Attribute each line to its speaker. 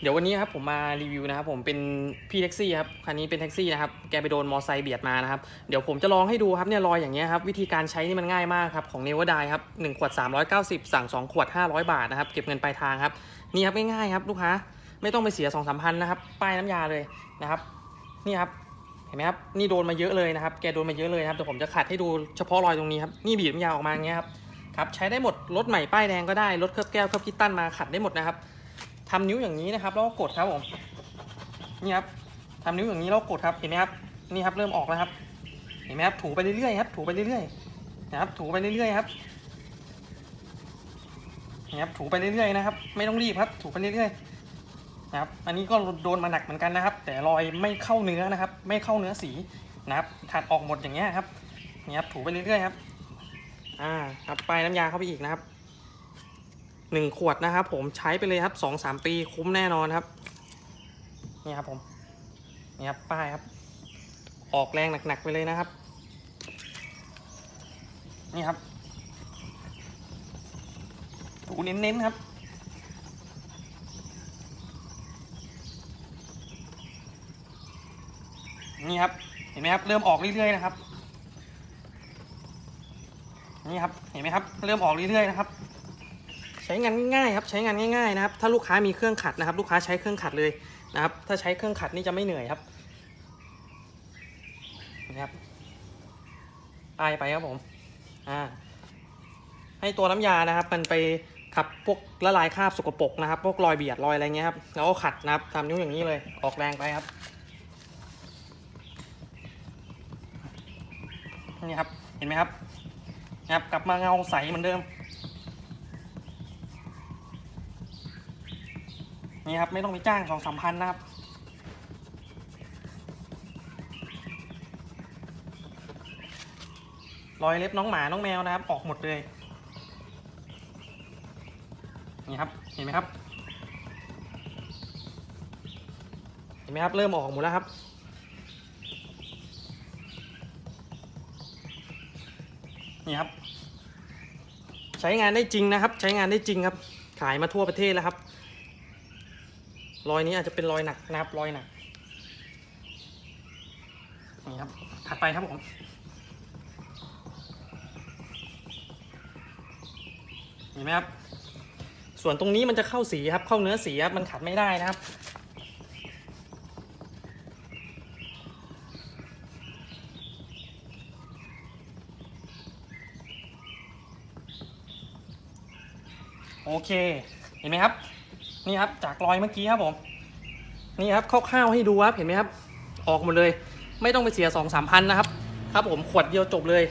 Speaker 1: เดี๋ยววันนี้ครับผมมารีวิวนะครับผมเป็นพี่แท็กซี่ครับคันนี้เป็นแท็กซี่นะครับแกไปโดนมอไซค์เบียดมานะครับเดี๋ยวผมจะลองให้ดูครับเนี่ยรอยอย่างเงี้ยครับวิธีการใช้นี่มันง่ายมากครับของเนวดายครับหนึ่งขวด 390 สั่ง 2 ขวด 500 บาทนะครับเก็บเงินปลายทางครับนี่ครับง่ายๆครับลูกค้าไม่ต้องไปเสีย2 3 0 0พันนะครับป้ายน้ำยาเลยนะครับนี่ครับเห็นไหมครับนี่โดนมาเยอะเลยนะครับแกโดนมาเยอะเลยครับเดี๋ยวผมจะขัดให้ดูเฉพาะรอยตรงนี้ครับนี่บีบน้ำยาออกมาอย่างเงี้ยครับครับใช้ได้หมดรถใหม่ป้ายแดงก็ได้รถเคลือบแก้วเคลือบคิตตันมาขัดได้หมดนะครับ ทำนิ้วอย่างนี้นะครับแล้วก็กดครับผมนี่ครับทำนิ้วอย่างนี้แล้วกดครับเห็นไหมครับนี่ครับเริ่มออกแล้วครับ เห็นไหมครับถูไปเรื่อยๆครับ ถูไปเรื่อยๆนะครับ ถูไปเรื่อยๆครับนี่ครับถูไปเรื่อยๆนะครับ ไม่ต้องรีบครับ ถูไปเรื่อยๆนะครับ อันนี้ก็โดนมาหนักเหมือนกันนะครับ แต่รอยไม่เข้าเนื้อนะครับ ไม่เข้าเนื้อสีนะครับถัดออกหมดอย่างเงี้ยครับนี่ครับถูไปเรื่อยๆครับ อ่าครับไปน้ำยาเข้าไปอีกนะครับ หนึ่งขวดนะครับผมใช้ไปเลยครับสองสามปีคุ้มแน่นอนครับ นี่ครับผมนี่ครับป้ายครับ ออกแรงหนักๆไปเลยนะครับ นี่ครับถูเน้นๆครับนี่ครับ เห็นไหมครับ เริ่มออกเรื่อยๆนะครับ นี่ครับ เห็นไหมครับ เริ่มออกเรื่อยๆนะครับ ใช้งานง่ายๆครับ ใช้งานง่ายๆนะครับ ถ้าลูกค้ามีเครื่องขัดนะครับ ลูกค้าใช้เครื่องขัดเลยนะครับ ถ้าใช้เครื่องขัดนี่จะไม่เหนื่อยครับนะครับอายไปครับผม อ่า ให้ตัวน้ำยานะครับ มันไปขับพวกละลายคราบสกปรกนะครับ พวกรอยเบียดรอยอะไรเงี้ยครับ แล้วก็ขัดนะครับทำนิ้วอย่างนี้เลย ออกแรงไปครับ นี่ครับ เห็นไหมครับนะครับ กลับมาเงาใสเหมือนเดิม นี่ครับไม่ต้องไปจ้างสองสามพันนะครับ รอยเล็บน้องหมาน้องแมวนะครับ ออกหมดเลย นี่ครับเห็นไหมครับ เห็นไหมครับ เริ่มออกหมดแล้วครับนี่ครับ ใช้งานได้จริงนะครับ ใช้งานได้จริงครับ ขายมาทั่วประเทศแล้วครับ รอยนี้อาจจะเป็นรอยหนักนะครับรอยหนักนี่ครับ ถัดไปครับผมเห็นไหมครับ ส่วนตรงนี้มันจะเข้าสีครับ เข้าเนื้อสีครับ มันขัดไม่ได้นะครับ โอเค เห็นไหมครับ นี่ครับจากรอยเมื่อกี้ครับผม นี่ครับคร่าวๆให้ดูครับเห็นไหมครับ ออกหมดเลย ไม่ต้องไปเสียสองสามพันนะครับ ครับผมขวดเดียวจบเลย